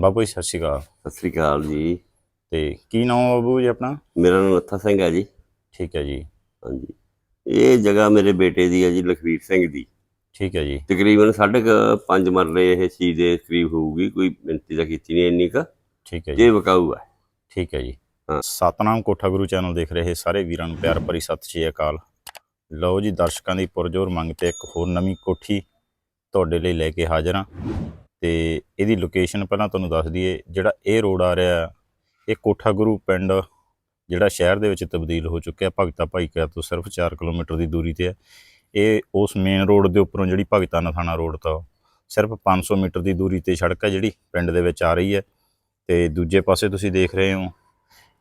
ਬਾਬੂ ਜੀ ਸਤਿ ਸ਼੍ਰੀ ਅਕਾਲ। ਸਤਿ ਸ੍ਰੀ ਅਕਾਲ ਜੀ। ਤੇ ਕੀ ਨਾਮ ਹੈ ਬਾਬੂ ਜੀ ਆਪਣਾ? ਮੇਰਾ ਨਾਮ ਨੱਥਾ ਸਿੰਘ ਹੈ ਜੀ। ਠੀਕ ਹੈ ਜੀ। ਹਾਂਜੀ। ਇਹ ਜਗ੍ਹਾ ਮੇਰੇ ਬੇਟੇ ਦੀ ਹੈ ਜੀ ਲਖਵੀਰ ਸਿੰਘ ਦੀ। ਠੀਕ ਹੈ ਜੀ। ਤਕਰੀਬਨ ਸਾਢੇ ਕੁ ਪੰਜ ਮਰਲੇ ਇਹ ਚੀਜ਼ ਦੇ ਕਰੀਬ ਹੋਊਗੀ ਕੋਈ ਮਿੰਤੀ ਤਾਂ ਕੀਤੀ ਨਹੀਂ ਇੰਨੀ ਕ। ਠੀਕ ਹੈ ਜੀ। ਜੇ ਵਿਕਾਊ ਹੈ ਠੀਕ ਹੈ ਜੀ। ਹਾਂ। ਸਤਨਾਮ ਕੋਠਾ ਗੁਰੂ ਚੈਨਲ ਦੇਖ ਰਹੇ ਸਾਰੇ ਵੀਰਾਂ ਨੂੰ ਪਿਆਰ ਭਰੀ ਸਤਿ ਸ਼੍ਰੀ ਅਕਾਲ। ਲਓ ਜੀ ਦਰਸ਼ਕਾਂ ਦੀ ਪੁਰਜੋਰ ਮੰਗ ਤੇ ਇੱਕ ਹੋਰ ਨਵੀਂ ਕੋਠੀ ਤੁਹਾਡੇ ਲਈ ਲੈ ਕੇ ਹਾਜ਼ਰ ਹਾਂ। ਤੇ ਇਹਦੀ ਲੋਕੇਸ਼ਨ ਪਹਿਲਾਂ ਤੁਹਾਨੂੰ ਦੱਸ ਦਈਏ, ਜਿਹੜਾ ਇਹ ਰੋਡ ਆ ਰਿਹਾ, ਇਹ ਕੋਠਾ ਗੁਰੂ ਪਿੰਡ, ਜਿਹੜਾ ਸ਼ਹਿਰ ਦੇ ਵਿੱਚ ਤਬਦੀਲ ਹੋ ਚੁੱਕਿਆ, ਭਗਤਾ ਭਾਈਕਾ ਤੋਂ ਸਿਰਫ 4 ਕਿਲੋਮੀਟਰ ਦੀ ਦੂਰੀ ਤੇ ਹੈ। ਇਹ ਉਸ ਮੇਨ ਰੋਡ ਦੇ ਉੱਪਰੋਂ ਜਿਹੜੀ ਭਗਤਾ ਨਥਾਣਾ ਰੋਡ ਤੋਂ, ਸਿਰਫ 500 ਮੀਟਰ ਦੀ ਦੂਰੀ ਤੇ ਸੜਕ ਹੈ ਜਿਹੜੀ ਪਿੰਡ ਦੇ ਵਿੱਚ ਆ ਰਹੀ ਹੈ। ਤੇ ਦੂਜੇ ਪਾਸੇ ਤੁਸੀਂ ਦੇਖ ਰਹੇ ਹੋ,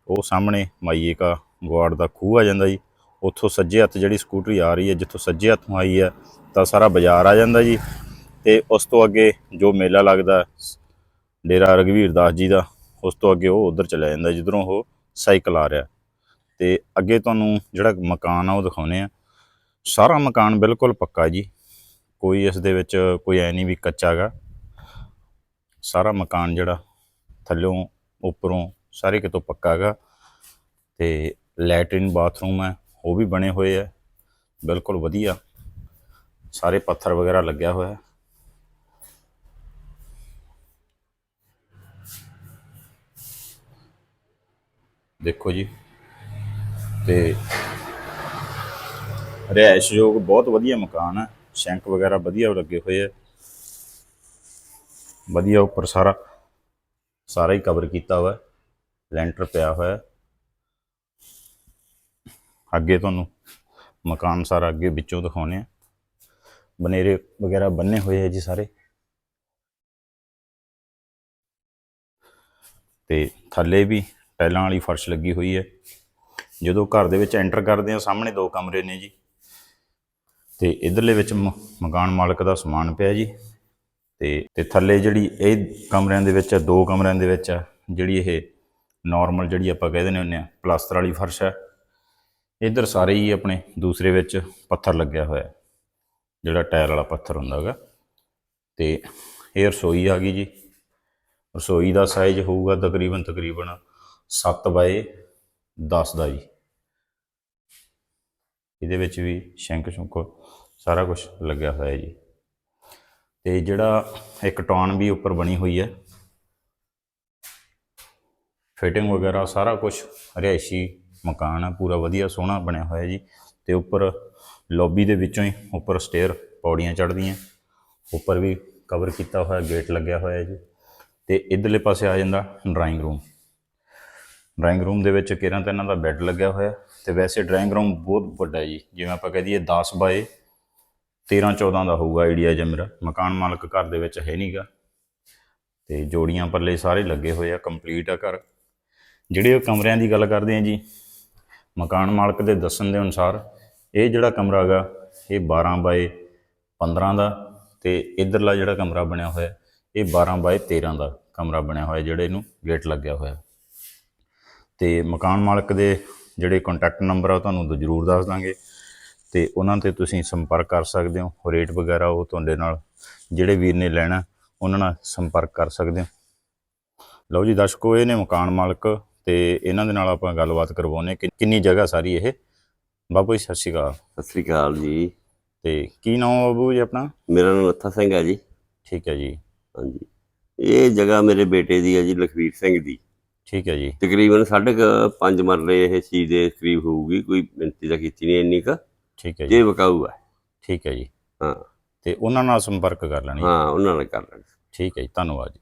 ਉਹ ਸਾਹਮਣੇ ਮਾਈਏ ਕਾ ਗਵਾੜ ਦਾ ਖੂਹ ਆ ਜਾਂਦਾ ਜੀ। ਉੱਥੋਂ ਸੱਜੇ ਹੱਥ ਜਿਹੜੀ ਸਕੂਟਰੀ ਆ ਰਹੀ ਹੈ, ਜਿੱਥੋਂ ਸੱਜੇ ਹੱਥੋਂ ਆਈ ਹੈ, ਤਾਂ ਸਾਰਾ ਬਾਜ਼ਾਰ ਆ ਜਾਂਦਾ ਜੀ। ਤੇ ਉਸ ਤੋਂ ਅੱਗੇ ਜੋ ਮੇਲਾ ਲੱਗਦਾ ਡੇਰਾ ਰਗਵੀਰ ਦਾਸ ਜੀ ਦਾ, ਉਸ ਤੋਂ ਅੱਗੇ ਉਹ ਉਧਰ ਚਲਾ ਜਾਂਦਾ, ਜਿੱਧਰੋਂ ਉਹ ਸਾਈਕਲ ਆ ਰਿਹਾ। ਤੇ ਅੱਗੇ ਤੁਹਾਨੂੰ ਜਿਹੜਾ ਮਕਾਨ ਆ, ਉਹ ਦਿਖਾਉਨੇ ਆ ਸਾਰਾ ਮਕਾਨ ਬਿਲਕੁਲ ਪੱਕਾ ਜੀ। ਕੋਈ ਇਸ ਦੇ ਵਿੱਚ ਕੋਈ ਐ ਨਹੀਂ ਵੀ ਕੱਚਾ ਗਾ ਸਾਰਾ ਮਕਾਨ ਜਿਹੜਾ ਥੱਲਿਓਂ ਉੱਪਰੋਂ ਸਾਰੇ ਕਿਤੋਂ ਪੱਕਾ ਹੈਗਾ। ਤੇ ਲੈਟਰਿਨ ਬਾਥਰੂਮ ਹੈ, ਉਹ ਵੀ ਬਣੇ ਹੋਏ ਹੈ। ਬਿਲਕੁਲ ਵਧੀਆ। ਸਾਰੇ ਪੱਥਰ ਵਗੈਰਾ ਲੱਗਿਆ ਹੋਇਆ ਦੇਖੋ ਜੀ। ਤੇ ਰਿਹਾਇਸ਼ਯੋਗ ਬਹੁਤ ਵਧੀਆ ਮਕਾਨ ਹੈ। ਸ਼ੈਂਕ ਵਗੈਰਾ ਵਧੀਆ ਲੱਗੇ ਹੋਏ ਹੈ ਵਧੀਆ ਉੱਪਰ ਸਾਰਾ ਸਾਰਾ ਹੀ ਕਵਰ ਕੀਤਾ ਹੋਇਆ ਲੈਂਟਰ ਪਿਆ ਹੋਇਆ ਅੱਗੇ ਤੁਹਾਨੂੰ ਮਕਾਨ ਸਾਰਾ ਅੱਗੇ ਵਿੱਚੋਂ ਦਿਖਾਉਣੇ ਆ ਬਨੇਰੇ ਵਗੈਰਾ ਬੰਨੇ ਹੋਏ ਆ ਜੀ ਸਾਰੇ। ਤੇ ਥੱਲੇ ਵੀ ਟਾਈਲਾਂ ਵਾਲੀ ਫਰਸ਼ ਲੱਗੀ ਹੋਈ ਹੈ। ਜਦੋਂ ਘਰ ਦੇ ਵਿੱਚ ਐਂਟਰ ਕਰਦੇ ਆ ਸਾਹਮਣੇ ਦੋ ਕਮਰੇ ਨੇ ਜੀ। ਤੇ ਇਧਰਲੇ ਵਿੱਚ ਮਕਾਨ ਮਾਲਕ ਦਾ ਸਮਾਨ ਪਿਆ ਜੀ। ਤੇ ਤੇ ਥੱਲੇ ਜਿਹੜੀ ਇਹ ਕਮਰਿਆਂ ਦੇ ਵਿੱਚ ਦੋ ਕਮਰਿਆਂ ਦੇ ਵਿੱਚ ਆ ਜਿਹੜੀ ਇਹ ਨਾਰਮਲ ਜਿਹੜੀ ਆਪਾਂ ਕਹਿੰਦੇ ਨੇ ਹੁੰਦੇ ਆ ਪਲਾਸਟਰ ਵਾਲੀ ਫਰਸ਼ ਹੈ। ਇਧਰ ਸਾਰੇ ਹੀ ਆਪਣੇ ਦੂਸਰੇ ਵਿੱਚ ਪੱਥਰ ਲੱਗਿਆ ਹੋਇਆ ਜਿਹੜਾ ਟਾਇਲ ਵਾਲਾ ਪੱਥਰ ਹੁੰਦਾ ਹੈਗਾ। ਤੇ ਇਹ ਰਸੋਈ ਆ ਗਈ ਜੀ। ਰਸੋਈ ਦਾ ਸਾਈਜ਼ ਹੋਊਗਾ ਤਕਰੀਬਨ ਤਕਰੀਬਨ 7 ਬਾਏ 10 ਦਾ ਜੀ। ਇਹਦੇ ਵਿੱਚ ਵੀ ਸ਼ੈਂਕ ਸ਼ੁੰਕ ਸਾਰਾ ਕੁਝ ਲੱਗਿਆ ਹੋਇਆ ਜੀ। ਤੇ ਜਿਹੜਾ ਇੱਕ ਟੌਨ ਵੀ ਉੱਪਰ ਬਣੀ ਹੋਈ ਹੈ, ਫਿਟਿੰਗ ਵਗੈਰਾ ਸਾਰਾ ਕੁਝ ਰਿਹਾਇਸ਼ੀ ਮਕਾਨ ਹੈ ਪੂਰਾ ਵਧੀਆ ਸੋਹਣਾ ਬਣਿਆ ਹੋਇਆ ਜੀ। ਤੇ ਉੱਪਰ ਲੌਬੀ ਦੇ ਵਿੱਚੋਂ ਹੀ ਉੱਪਰ ਸਟੇਅਰ ਪੌੜੀਆਂ ਚੜ੍ਹਦੀਆਂ, ਉੱਪਰ ਵੀ ਕਵਰ ਕੀਤਾ ਹੋਇਆ, ਗੇਟ ਲੱਗਿਆ ਹੋਇਆ ਜੀ। ਤੇ ਇਧਰਲੇ ਪਾਸੇ ਆ ਜਾਂਦਾ ਡਰਾਇੰਗ ਰੂਮ ਡਰਾਇੰਗ ਰੂਮ ਦੇ ਵਿੱਚ ਕਿਰਾਂ ਤਾਂ ਇਹਨਾਂ ਦਾ ਬੈੱਡ ਲੱਗਿਆ ਹੋਇਆ ਤੇ ਵੈਸੇ ਡਰਾਇੰਗ ਰੂਮ ਬਹੁਤ ਵੱਡਾ ਜੀ। ਜਿਵੇਂ ਆਪਾਂ ਕਹਿ ਦਈਏ 10 ਬਾਏ 13 14 ਦਾ ਹੋਊਗਾ ਆਈਡੀਆ ਜਿਹਾ ਮੇਰਾ। ਮਕਾਨ ਮਾਲਕ ਘਰ ਦੇ ਵਿੱਚ ਹੈ ਨਹੀਂਗਾ ਤੇ ਜੋੜੀਆਂ ਪੱਲੇ ਸਾਰੇ ਲੱਗੇ ਹੋਏ ਆ ਕੰਪਲੀਟ ਆ ਘਰ। ਜਿਹੜੇ ਉਹ ਕਮਰਿਆਂ ਦੀ ਗੱਲ ਕਰਦੇ ਆ ਜੀ, ਮਕਾਨ ਮਾਲਕ ਦੇ ਦੱਸਣ ਦੇ ਅਨੁਸਾਰ ਇਹ ਜਿਹੜਾ ਕਮਰਾ ਹੈਗਾ ਇਹ 12 ਬਾਏ 15 ਦਾ ਤੇ ਇਧਰਲਾ ਜਿਹੜਾ ਕਮਰਾ ਬਣਿਆ ਹੋਇਆ, ਇਹ 12 ਬਾਏ 13 ਦਾ ਕਮਰਾ ਬਣਿਆ ਹੋਇਆ, ਜਿਹੜੇ ਇਹਨੂੰ ਗੇਟ ਲੱਗਿਆ ਹੋਇਆ। ਤੇ ਮਕਾਨ ਮਾਲਕ ਦੇ ਜਿਹੜੇ ਕੰਟੈਕਟ ਨੰਬਰ ਆ ਉਹ ਤੁਹਾਨੂੰ ਜ਼ਰੂਰ ਦੱਸ ਦਾਂਗੇ। ਤੇ ਉਹਨਾਂ ਤੇ ਤੁਸੀਂ ਸੰਪਰਕ ਕਰ ਸਕਦੇ ਹੋ ਰੇਟ ਵਗੈਰਾ ਉਹ ਤੁਹਾਡੇ ਨਾਲ ਜਿਹੜੇ ਵੀਰ ਨੇ ਲੈਣਾ ਉਹਨਾਂ ਨਾਲ ਸੰਪਰਕ ਕਰ ਸਕਦੇ ਹੋ। ਲਓ ਜੀ ਦਰਸ਼ਕੋ ਇਹ ਨੇ ਮਕਾਨ ਮਾਲਕ ਤੇ ਇਹਨਾਂ ਦੇ ਨਾਲ ਆਪਾਂ ਗੱਲਬਾਤ ਕਰਵਾਉਨੇ ਕਿ ਕਿੰਨੀ ਜਗ੍ਹਾ ਸਾਰੀ ਇਹ। ਬਾਬੂ ਜੀ ਸਤਿ ਸ਼੍ਰੀ ਅਕਾਲ। ਸਤਿ ਸ੍ਰੀ ਅਕਾਲ ਜੀ। ਤੇ ਕੀ ਨਾਮ ਬਾਬੂ ਜੀ ਆਪਣਾ? ਮੇਰਾ ਨਾਮ ਨੱਥਾ ਸਿੰਘ ਹੈ ਜੀ। ਠੀਕ ਹੈ ਜੀ। ਹਾਂਜੀ। ਇਹ ਜਗ੍ਹਾ ਮੇਰੇ ਬੇਟੇ ਦੀ ਹੈ ਜੀ ਲਖਵੀਰ ਸਿੰਘ ਦੀ। ਠੀਕ ਹੈ ਜੀ। ਤਕਰੀਬਨ ਸਾਢੇ ਕੁ ਪੰਜ ਮਰਲੇ ਇਹ ਚੀਜ਼ ਦੇ ਕਰੀਬ ਹੋਊਗੀ ਕੋਈ ਮਿੰਤੀ ਤਾਂ ਕੀਤੀ ਨਹੀਂ ਇੰਨੀ ਕ। ਠੀਕ ਹੈ ਜੀ। ਜੇ ਵਿਕਾਊ ਹੈ। ਠੀਕ ਹੈ ਜੀ। ਹਾਂ। ਤੇ ਉਹਨਾਂ ਨਾਲ ਸੰਪਰਕ ਕਰ ਲੈਣੀ। ਹਾਂ ਉਹਨਾਂ ਨਾਲ ਕਰ ਲੈਣਾ। ਠੀਕ ਹੈ ਜੀ ਧੰਨਵਾਦ ਜੀ।